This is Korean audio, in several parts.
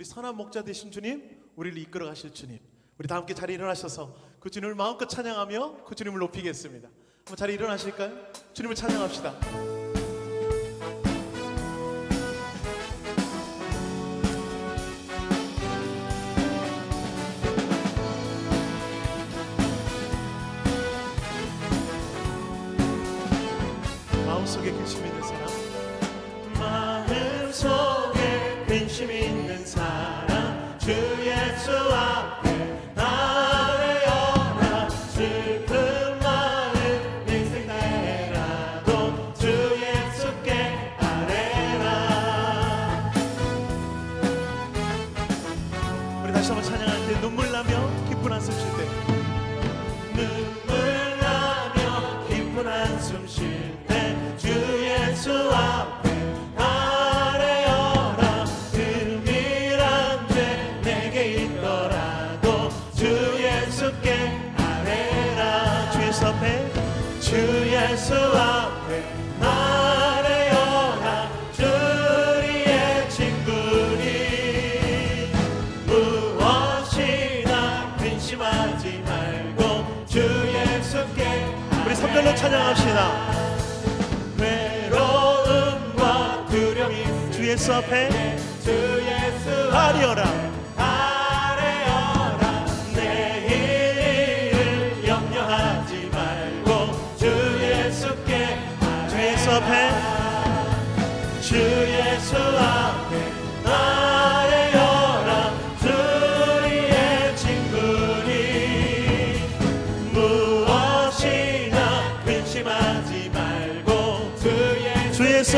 우리 선한 목자 되신 주님, 우리를 이끌어 가실 주님. 우리 다 함께 자리 일어나셔서 그 주님을 마음껏 찬양하며 그 주님을 높이겠습니다. 한번 자리 일어나실까요? 주님을 찬양합시다. 3절로 찬양합시다. 외로움과 두려움이 주 예수 앞에 주 예수 아리어라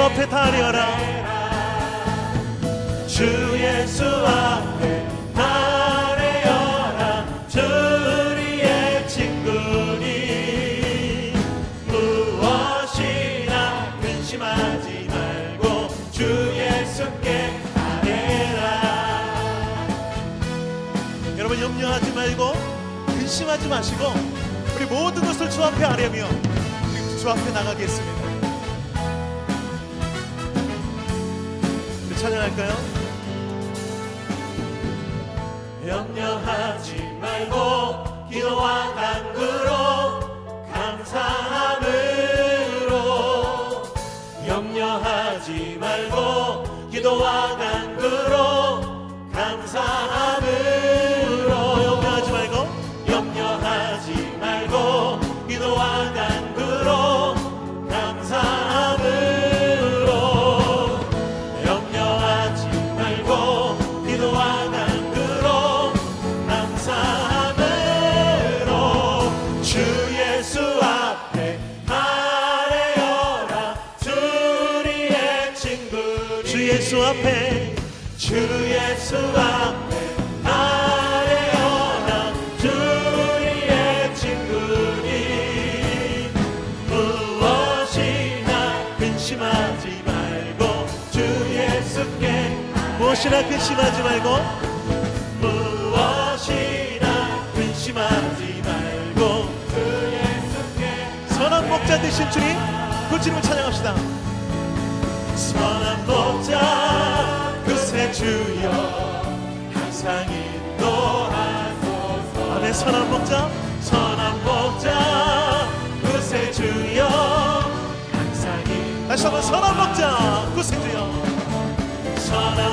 앞에 다려라. 주 예수 앞에 아뢰어라. 주리의 친구니 무엇이나 근심하지 말고 주 예수께 아뢰라. 여러분 염려하지 말고 근심하지 마시고 우리 모든 것을 주 앞에 아뢰며 주 앞에 나가겠습니다 찬양할까요? 염려하지 말고 기도와 간구로 감사함으로 염려하지 말고 기도와 간구로 감사함 무엇이나 근심하지 말고. 무엇이나 근심하지 말고. 주 예수께 선한 목자 되신 주님 그 주님을 찬양합시다. 선한 목자 그새 주여 항상 인도하소서. 아멘 선한 목자. 선한 목자 그새 주여 항상 인 다시 한번 선한 목자 그새 주여. 선한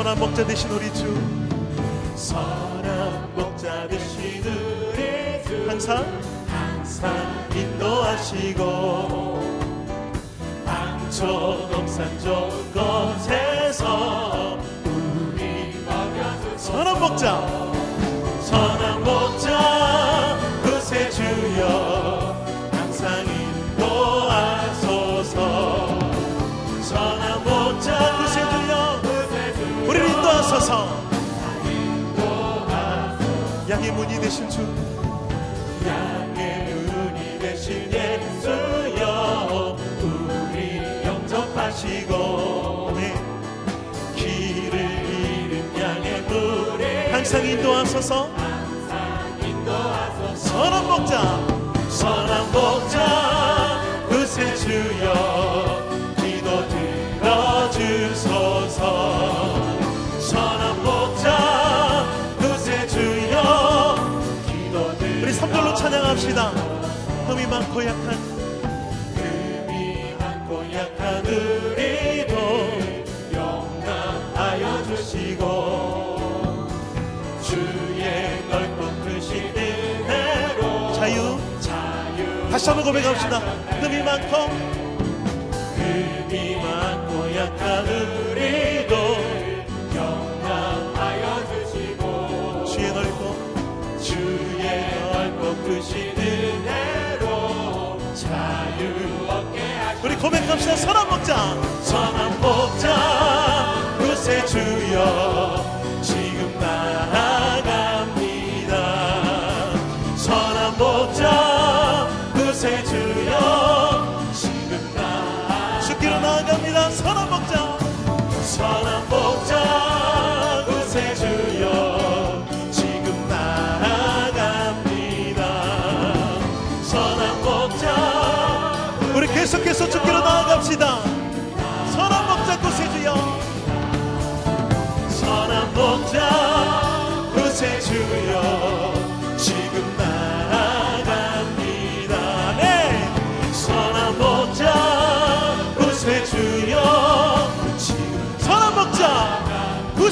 선한 목자 되신 우리 주. 선한 목자 되신 우리 주. 항상? 항상 인도하시고. 방초 동 산 좋은 곳에서 우리 먹여주 선한 목자. 선한 목자 인도하소서 양의 문이 되신 주. 양의 문이 되신 예수여 우리 영접하시고. 아멘. 길을 잃은 양의 물에 항상 인도하소서. 선한 목자. 선한 목자 그새 주여 찬양합시다. 흠이 많고 약한 흠이 많고 약한 우리도 용납하여 주시고 주의 넓고 크신 은혜로 자유. 자유. 다시 한번 고백합시다. 흠이 많고 흠이 많고 고백합시다 선한 목자. 선한 목자 구세 주여 지금 나아갑니다. 선한 목자 구세 주여 지금 나 죽기로 나아갑니다. 선한 목자. 선한 목자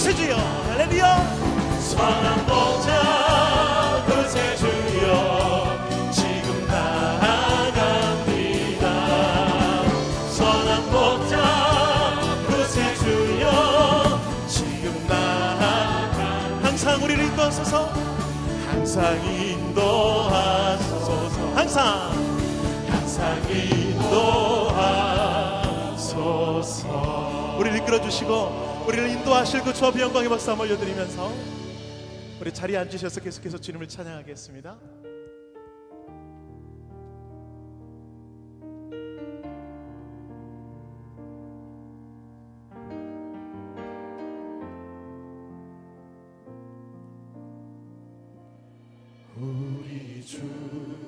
세 주여. 할렐루야. 선한 목자 구세주여. 지금 나아갑니다. 선한 목자 구세주여. 지금 나아가 항상 우리를 인도하소서. 항상 인도하소서. 항상. 항상 인도하소서. 우리를 이끌어 주시고 우리를 인도하실 그 주와 영광의 박수 한번 올려드리면서 우리 자리에 앉으셔서 계속해서 주님을 찬양하겠습니다. 우리 주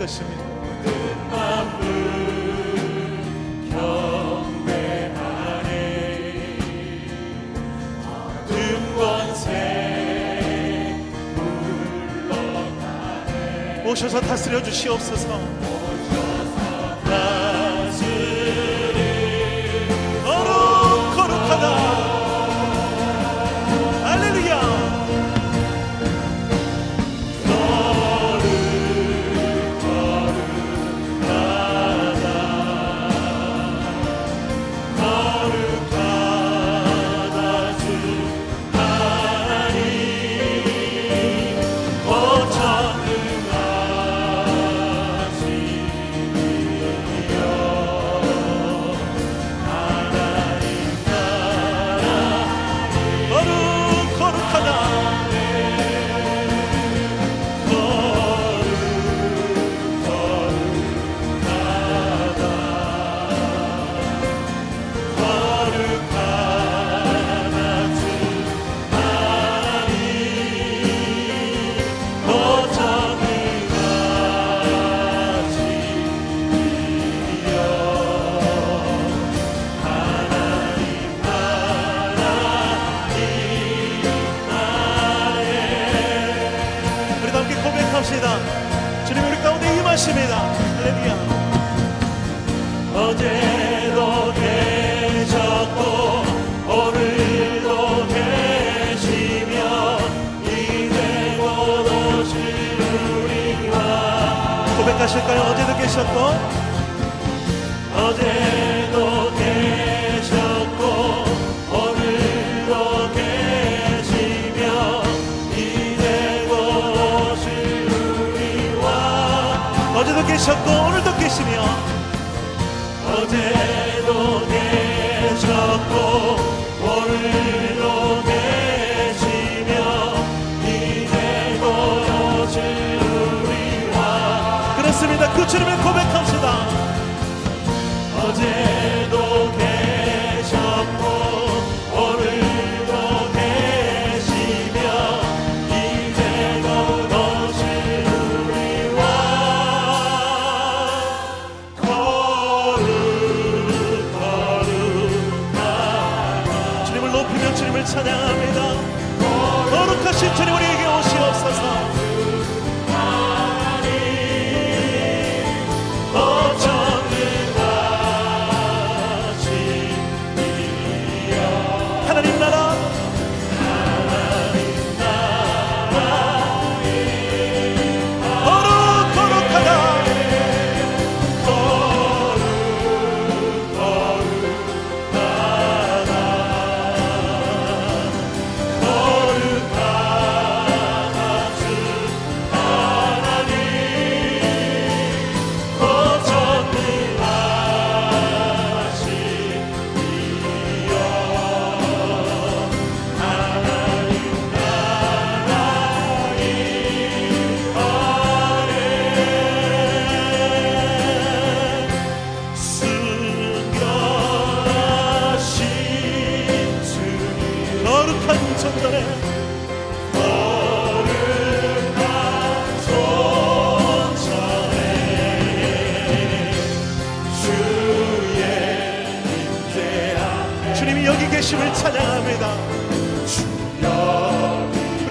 것입니다. 권세 물러가네 오셔서 다스려 주시옵소서 하실까요? 어제도 계셨고? 어제도 계셨고 오늘도 계시며 이제도 오실 우리와 어제도 계셨고 오늘도 계시며 어제도 계셨고 오늘도 계시며 이제도 그렇습니다. 그 주님을 고백합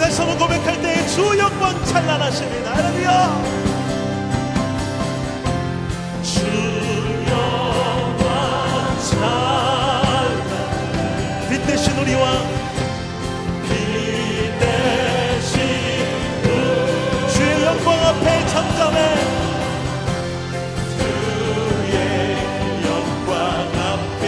다시 한번 고백할 때주 영광 찬란하십니다. 할렐루야. 주 영광 앞에 잠잠해 주의 영광 앞에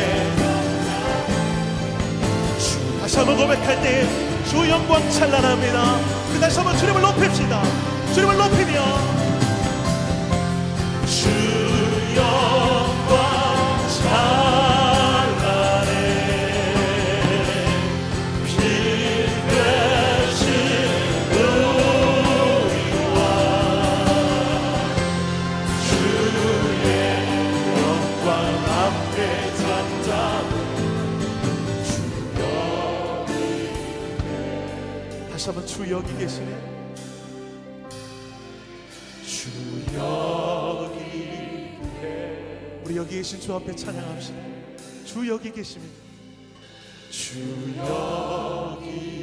주. 다시 한번 고백할 때 주 영광 찬란합니다. 그 다시 한번 주님을 높입시다. 주님을 높이며 다시 한번 주 여기 계시네. 주 여기 우리 여기 계신 주 앞에 찬양합시다. 주 여기 계십니다. 주 여기